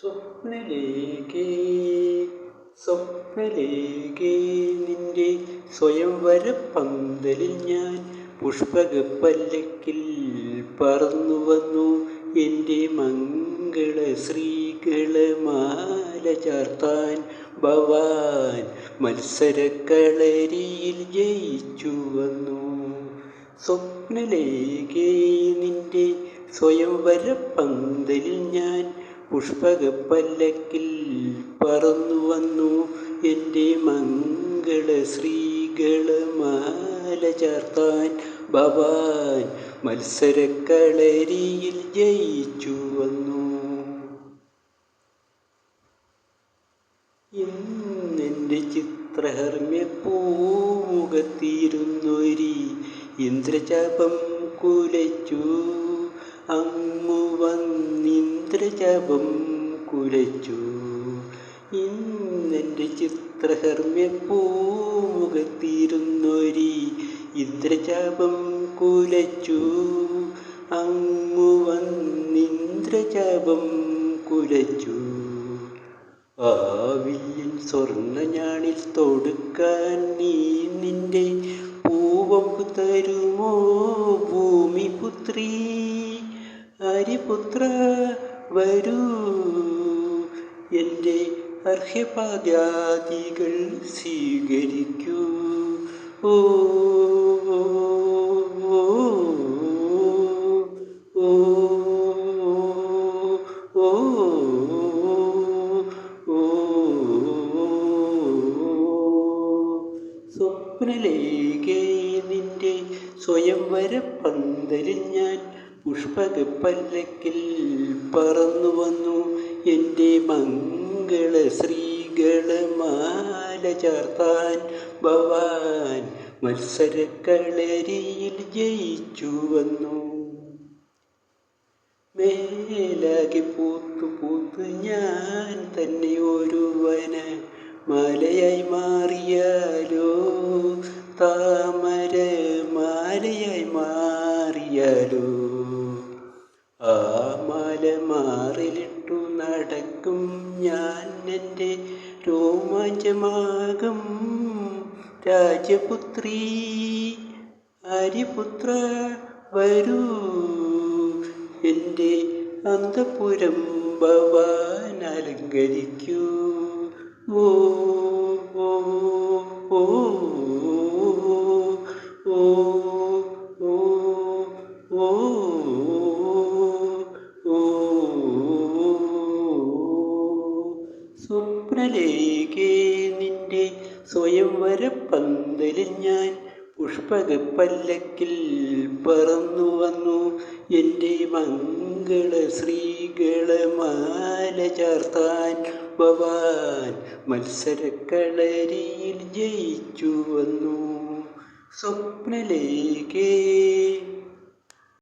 സ്വപ്നലേഖേ സ്വപ്നലേഖേ നിന്റെ സ്വയംവര പന്തലിൽ ഞാൻ പുഷ്പകപ്പല്ലക്കിൽ പറന്നു വന്നു. എന്റെ മംഗള ശ്രീകള മാല ചാർത്താൻ ഭവാൻ മത്സരക്കളരിയിൽ ജയിച്ചു വന്നു. സ്വപ്നലേഖേ നിന്റെ സ്വയംവര പന്തലിൽ ഞാൻ പുഷ്പകപ്പല്ലക്കിൽ പറന്നു വന്നു. എന്റെ മംഗള ശ്രീകള മാല ചേർത്താൻ ഭവാൻ മത്സരക്കളരിയിൽ ജയിച്ചു വന്നു. ഇന്നെന്റെ ചിത്രഹർമ്മ്യ പൂമുഖത്തിരുന്നൊരി ഇന്ദ്രചാപം കുലച്ചു. അങ്ങു വന്നിന്ദ്രചാപം കുലച്ചു ഇന്നെന്റെ ചിത്രഹർമ്മ്യ പൂമുഖത്തിരുന്നൊരി ഇന്ദ്രചാപം കുലച്ചു. അങ്ങു വന്നിന്ദ്രജാപം കുലച്ചു. ആവില്യൻ സ്വർണഞാണിൽ തൊടുക്കാൻ നീ നിന്റെ പൂവമ്പ് തരുമോ ഭൂമിപുത്രീ? ഹരിപുത്ര വരൂ. എന്റെ അർഹ്യപാദ്യാദികൾ സ്വീകരിക്കൂ. ഓ സ്വപ്നലേഖേ നിന്റെ സ്വയംവര പന്തലിൽ ഞാൻ പുഷ്പകപ്പല്ലക്കിൽ പറന്നു വന്നു. എന്റെ മംഗള ശ്രീകള മാല ചേർത്താൻ ഭവാൻ മത്സരക്കളരിയിൽ ജയിച്ചു വന്നു. മേലാകെ പൂത്തു പൂത്ത് ഞാൻ തന്നെ ഒരു വന മാലയായി മാറിയാലോ താമര ആ മാല നടക്കും ഞാൻ എന്റെ രോമാഞ്ചമാകും. രാജപുത്രി ഹരിപുത്ര വരൂ. എന്റെ അന്തപുരം ഭവാൻ അലങ്കരിക്കൂ. ഓ സ്വപ്നലേഖേ നിന്റെ സ്വയംവര പന്തലിൽ ഞാൻ പുഷ്പകപ്പല്ലക്കിൽ പറന്നു വന്നു. എന്റെ മംഗള ശ്രീകള മാല ചാർത്താൻ ഭവാൻ മത്സരക്കളരിയിൽ ജയിച്ചു വന്നു. സ്വപ്നലേഖേ